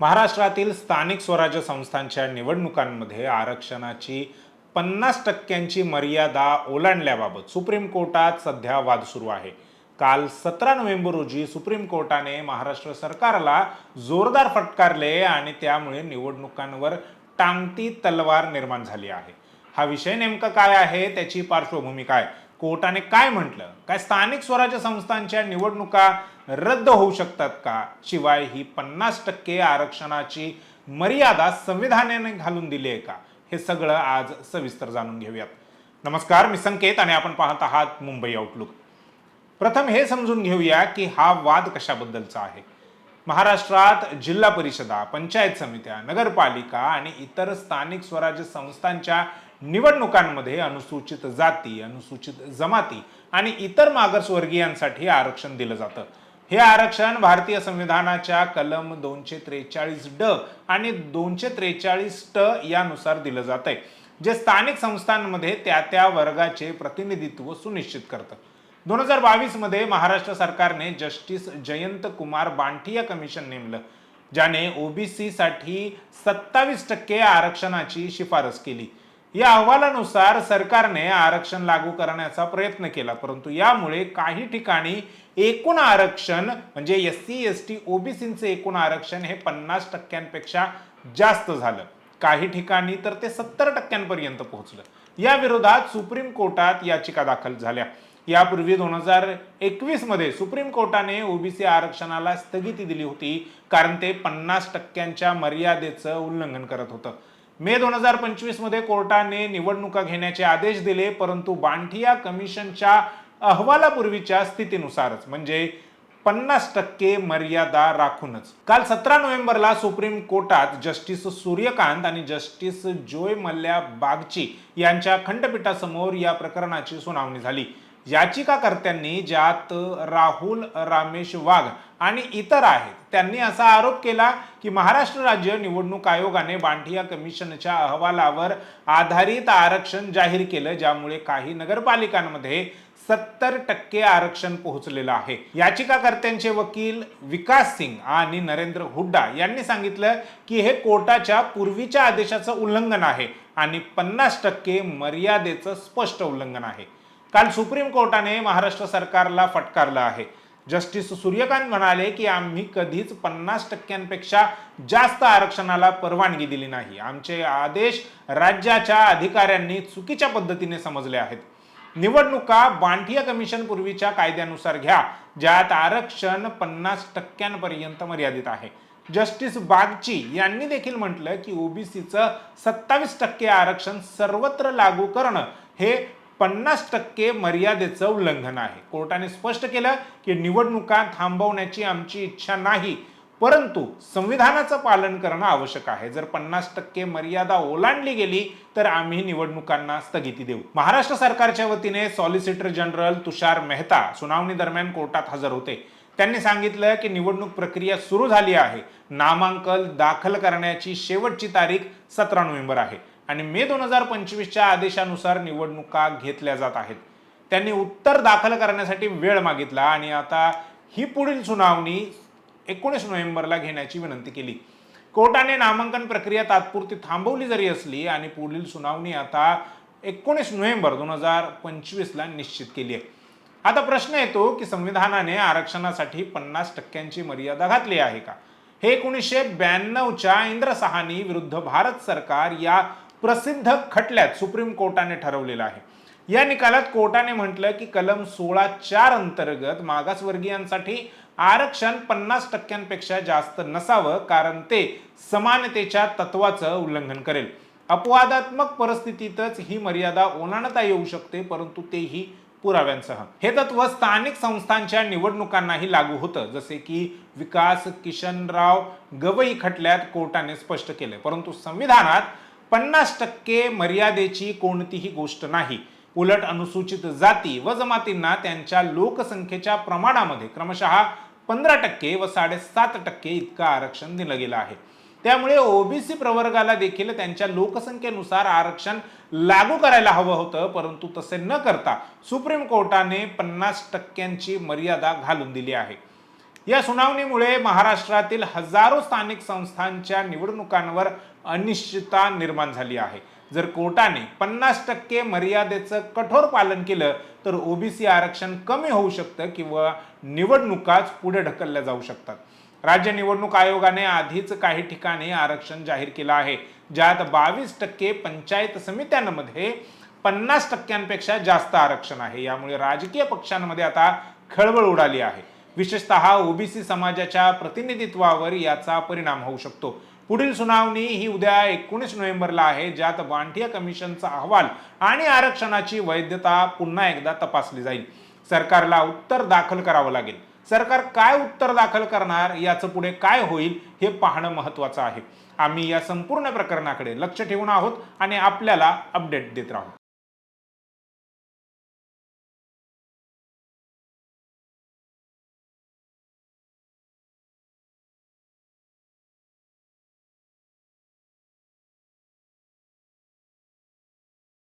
महाराष्ट्रातील स्थानिक स्वराज्य संस्थांच्या निवडणुकांमध्ये आरक्षणाची पन्नास टक्क्यांची मर्यादा ओलांडल्याबाबत सुप्रीम कोर्टात सध्या वाद सुरू आहे. काल सतरा नोव्हेंबर रोजी सुप्रीम कोर्टाने महाराष्ट्र सरकारला जोरदार फटकारले आणि त्यामुळे निवडणुकांवर टांगती तलवार निर्माण झाली आहे. हा विषय नेमका काय आहे? त्याची पार्श्वभूमी काय? कोर्टाने काय म्हटलं? काय स्थानिक स्वराज्य संस्थांच्या निवडणुका रद्द होऊ शकतात का? शिवाय ही पन्नास टक्के आरक्षणाची मर्यादा संविधानाने घालून दिली आहे का? हे सगळं आज सविस्तर जाणून घेऊयात. नमस्कार मी संकेत आणि आपण पाहत आहात मुंबई आउटलुक प्रथम हे समजून घेऊया की हा वाद कशाबद्दलचा आहे? महाराष्ट्रात जिल्हा परिषदा पंचायत समित्या नगरपालिका आणि इतर स्थानिक स्वराज्य संस्थांच्या निवडणुकांमध्ये अनुसूचित जाती अनुसूचित जमाती आणि इतर मागासवर्गीयांसाठी आरक्षण दिलं जातं. हे आरक्षण भारतीय संविधानाच्या कलम दोनशे त्रेचाळीस ड आणि दोनशे त्रेचाळीस ट यानुसार दिलं जात आहे जे स्थानिक संस्थांमध्ये त्या त्या वर्गाचे प्रतिनिधित्व सुनिश्चित करतं. दोन हजार बावीसमध्ये महाराष्ट्र सरकारने जस्टिस जयंत कुमार बांठिया कमिशन नेमलं ज्याने ओबीसी साठी सत्तावीस टक्के आरक्षणाची शिफारस केली. या अहवालानुसार सरकारने आरक्षण लागू करण्याचा प्रयत्न केला परंतु यामुळे काही ठिकाणी एकूण आरक्षण म्हणजे एस सी एस टी ओबीसींचे एकूण आरक्षण हे पन्नास टक्क्यांपेक्षा जास्त झालं. काही ठिकाणी तर ते सत्तर टक्क्यांपर्यंत पोहोचलं. या विरोधात सुप्रीम कोर्टात याचिका दाखल झाल्या. यापूर्वी दोन हजार एकवीसमध्ये सुप्रीम कोर्टाने ओबीसी आरक्षणाला स्थगिती दिली होती कारण ते पन्नास टक्क्यांच्या मर्यादेचं उल्लंघन करत होतं. मे दोन हजार पंचवीसमध्ये कोर्टाने निवडणुका घेण्याचे आदेश दिले परंतु बांठिया कमिशनच्या अहवालापूर्वीच्या स्थितीनुसारच म्हणजे पन्नास टक्के मर्यादा राखूनच. काल सतरा नोव्हेंबरला सुप्रीम कोर्टात जस्टिस सूर्यकांत आणि जस्टिस जोय मल्ल्या बागची यांच्या खंडपीठासमोर या प्रकरणाची सुनावणी झाली. याचिकाकर्त्यांनी ज्यात राहुल रामेश वाघ आणि इतर आहेत त्यांनी असा आरोप केला की महाराष्ट्र राज्य निवडणूक आयोगाने बांठिया कमिशनच्या अहवालावर आधारित आरक्षण जाहीर केलं ज्यामुळे काही नगरपालिकांमध्ये सत्तर टक्के आरक्षण पोहोचलेलं आहे. याचिकाकर्त्यांचे वकील विकास सिंग आणि नरेंद्र हुड्डा यांनी सांगितलं की हे कोर्टाच्या पूर्वीच्या आदेशाचं उल्लंघन आहे आणि पन्नास टक्के मर्यादेचं स्पष्ट उल्लंघन आहे. काल सुप्रीम कोर्टाने महाराष्ट्र सरकारला फटकारलं आहे. जस्टिस सूर्यकांत म्हणाले की आम्ही कधीच पन्नास टक्क्यांपेक्षा जास्त आरक्षणाला परवानगी दिली नाही. आमचे आदेश राज्याच्या अधिकाऱ्यांनी चुकीच्या पद्धतीने समजले आहेत. निवडणुका बांठिया कमिशन पूर्वीच्या कायद्यानुसार घ्या ज्यात आरक्षण पन्नास टक्क्यांपर्यंत मर्यादित आहे. जस्टिस बागची यांनी देखील म्हटलं की ओबीसीचं सत्तावीस टक्के आरक्षण सर्वत्र लागू करणं हे पन्नास टक्के मर्यादेचं उल्लंघन आहे. कोर्टाने स्पष्ट केलं की निवडणुका थांबवण्याची आमची इच्छा नाही परंतु संविधानाचं पालन करणं आवश्यक आहे. जर पन्नास टक्के मर्यादा ओलांडली गेली तर आम्ही निवडणुकांना स्थगिती देऊ. महाराष्ट्र सरकारच्या वतीने सॉलिसिटर जनरल तुषार मेहता सुनावणी दरम्यान कोर्टात हजर होते. त्यांनी सांगितलं की निवडणूक प्रक्रिया सुरू झाली आहे. नामांकन दाखल करण्याची शेवटची तारीख सतरा नोव्हेंबर आहे. आणि मे दोन हजार पंचवीसच्या आदेशानुसार निवडणुका घेतल्या जात आहेत. त्यांनी उत्तर दाखल करण्यासाठी वेळ मागितला आणि आता ही पुढील सुनावणी एकोणीस नोव्हेंबरला घेण्याची विनंती केली. कोर्टाने नामांकन प्रक्रिया तात्पुरती थांबवली जरी असली आणि पुढील सुनावणी आता एकोणीस नोव्हेंबर दोन हजार पंचवीसला निश्चित केली आहे. आता प्रश्न येतो की संविधानाने आरक्षणासाठी पन्नास टक्क्यांची मर्यादा घातली आहे का? हे एकोणीसशे ब्याण्णवच्या इंद्र सहानी विरुद्ध भारत सरकार या प्रसिद्ध खटल्यात सुप्रीम कोर्टाने ठरवलेलं आहे. या निकालात कोर्टाने म्हटलं की कलम सोळा चार अंतर्गत मागासवर्गीयांसाठी आरक्षण पन्नास टक्क्यांपेक्षा जास्त नसावं कारण ते समानतेच्या तत्वाचं उल्लंघन करेल. अपवादात्मक परिस्थितीतच ही मर्यादा ओलांडता येऊ शकते परंतु तेही पुराव्यांसह. हे तत्व स्थानिक संस्थांच्या निवडणुकांनाही लागू होतं जसे की विकास किशनराव गवई खटल्यात कोर्टाने स्पष्ट केले. परंतु संविधानात पन्नास टक्के मर्यादेची कोणतीही गोष्ट नाही. उलट अनुसूचित जाती व जमातींना त्यांच्या लोकसंख्येच्या प्रमाणामध्ये क्रमशः पंधरा टक्के व साडेसात टक्के इतकं आरक्षण दिलं गेलं आहे. त्यामुळे ओबीसी प्रवर्गाला देखील त्यांच्या लोकसंख्येनुसार आरक्षण लागू करायला हवं होतं परंतु तसे न करता सुप्रीम कोर्टाने पन्नास टक्क्यांची मर्यादा घालून दिली आहे. या सुनावणीमुळे महाराष्ट्रातील हजारो स्थानिक संस्थांच्या निवडणुकांवर अनिश्चितता निर्माण झाली आहे. जर कोर्टाने पन्नास टक्के मर्यादेचं कठोर पालन केलं तर ओबीसी आरक्षण कमी होऊ शकतं किंवा निवडणुकाच पुढे ढकलल्या जाऊ शकतात. राज्य निवडणूक आयोगाने आधीच काही ठिकाणी आरक्षण जाहीर केलं आहे ज्यात बावीस टक्के पंचायत समित्यांमध्ये पन्नास टक्क्यांपेक्षा जास्त आरक्षण आहे. यामुळे राजकीय पक्षांमध्ये आता खळबळ उडाली आहे. विशेषतः ओबीसी समाजाच्या प्रतिनिधित्वावर याचा परिणाम होऊ शकतो. पुढील सुनावणी ही उद्या एकोणीस नोव्हेंबरला आहे ज्यात बांटिया कमिशनचा अहवाल आणि आरक्षणाची वैधता पुन्हा एकदा तपासली जाईल. सरकारला उत्तर दाखल करावं लागेल. सरकार काय उत्तर दाखल करणार याचं पुढे काय होईल हे पाहणं महत्वाचं आहे. आम्ही या संपूर्ण प्रकरणाकडे लक्ष ठेवून आहोत आणि आपल्याला अपडेट देत राहू.